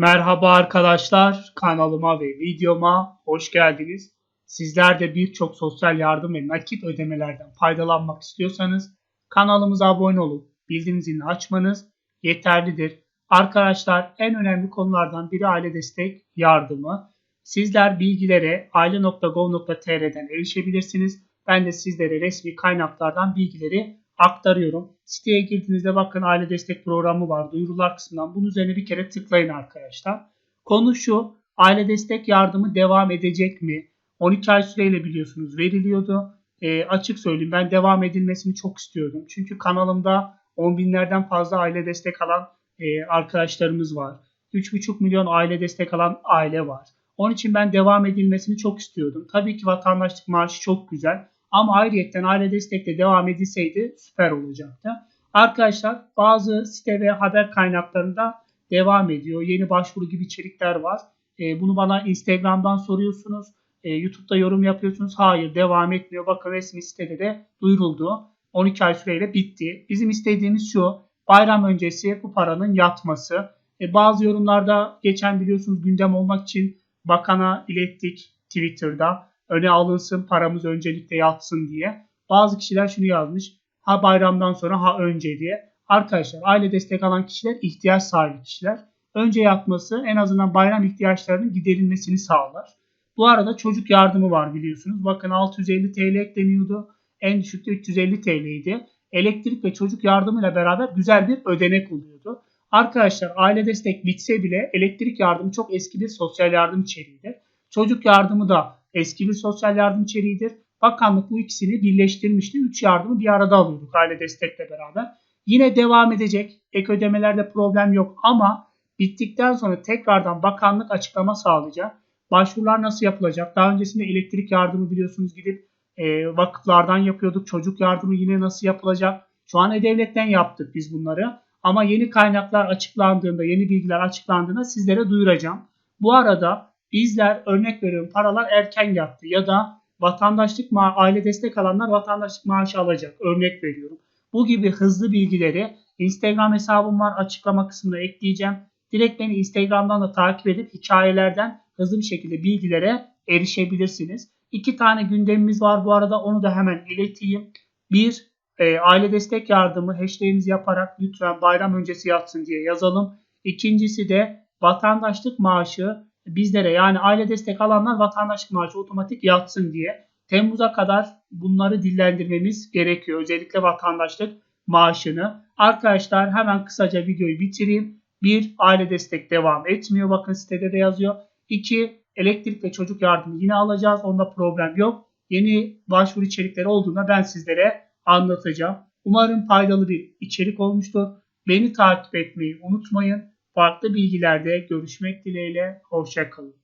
Merhaba arkadaşlar, kanalıma ve videoma hoş geldiniz. Sizler de birçok sosyal yardım ve nakit ödemelerden faydalanmak istiyorsanız kanalımıza abone olup bildirim zilini açmanız yeterlidir. Arkadaşlar en önemli konulardan biri aile destek yardımı. Sizler bilgilere aile.gov.tr'den erişebilirsiniz. Ben de sizlere resmi kaynaklardan bilgileri aktarıyorum. Siteye girdiğinizde bakın aile destek programı var. Duyurular kısmından bunun üzerine bir kere tıklayın arkadaşlar. Konu şu. Aile destek yardımı devam edecek mi? 12 ay süreyle biliyorsunuz veriliyordu. E, açık söyleyeyim ben devam edilmesini çok istiyordum. Çünkü kanalımda 10 binlerden fazla aile destek alan e, arkadaşlarımız var. 3,5 milyon aile destek alan aile var. Onun için ben devam edilmesini çok istiyordum. Tabii ki vatandaşlık maaşı çok güzel. Ama ayrıyetten aile destekle devam edilseydi süper olacaktı. Arkadaşlar bazı site ve haber kaynaklarında devam ediyor. Yeni başvuru gibi içerikler var. E, bunu bana Instagram'dan soruyorsunuz. E, YouTube'da yorum yapıyorsunuz. Hayır devam etmiyor. Bakın resmi sitede de duyuruldu. 12 ay süreyle bitti. Bizim istediğimiz şu. Bayram öncesi bu paranın yatması. E, bazı yorumlarda geçen biliyorsunuz gündem olmak için bakana ilettik Twitter'da öne alınsın paramız öncelikle yatsın diye. Bazı kişiler şunu yazmış. Ha bayramdan sonra ha önce diye. Arkadaşlar aile destek alan kişiler ihtiyaç sahibi kişiler. Önce yatması en azından bayram ihtiyaçlarının giderilmesini sağlar. Bu arada çocuk yardımı var biliyorsunuz. Bakın 650 TL ekleniyordu. En düşükte 350 TL idi. Elektrik ve çocuk yardımıyla beraber güzel bir ödenek oluyordu. Arkadaşlar aile destek bitse bile elektrik yardımı çok eski bir sosyal yardım içeriğidir. Çocuk yardımı da eski bir sosyal yardım içeriğidir. Bakanlık bu ikisini birleştirmişti. Üç yardımı bir arada alıyorduk aile destekle beraber. Yine devam edecek. Ek ödemelerde problem yok ama bittikten sonra tekrardan bakanlık açıklama sağlayacak. Başvurular nasıl yapılacak? Daha öncesinde elektrik yardımı biliyorsunuz gidip e, vakıflardan yapıyorduk. Çocuk yardımı yine nasıl yapılacak? Şu an E-Devlet'ten yaptık biz bunları. Ama yeni kaynaklar açıklandığında, yeni bilgiler açıklandığında sizlere duyuracağım. Bu arada Bizler örnek veriyorum paralar erken yattı ya da vatandaşlık ma aile destek alanlar vatandaşlık maaşı alacak. Örnek veriyorum. Bu gibi hızlı bilgileri Instagram hesabım var açıklama kısmına ekleyeceğim. Direkt beni Instagram'dan da takip edip hikayelerden hızlı bir şekilde bilgilere erişebilirsiniz. İki tane gündemimiz var bu arada onu da hemen ileteyim. Bir, e, aile destek yardımı hashtagimizi yaparak lütfen bayram öncesi yatsın diye yazalım. İkincisi de vatandaşlık maaşı bizlere yani aile destek alanlar vatandaşlık maaşı otomatik yatsın diye Temmuz'a kadar bunları dillendirmemiz gerekiyor. Özellikle vatandaşlık maaşını. Arkadaşlar hemen kısaca videoyu bitireyim. Bir, aile destek devam etmiyor. Bakın sitede de yazıyor. İki, elektrik ve çocuk yardımı yine alacağız. Onda problem yok. Yeni başvuru içerikleri olduğunda ben sizlere anlatacağım. Umarım faydalı bir içerik olmuştur. Beni takip etmeyi unutmayın. Farklı bilgilerde görüşmek dileğiyle. Hoşçakalın.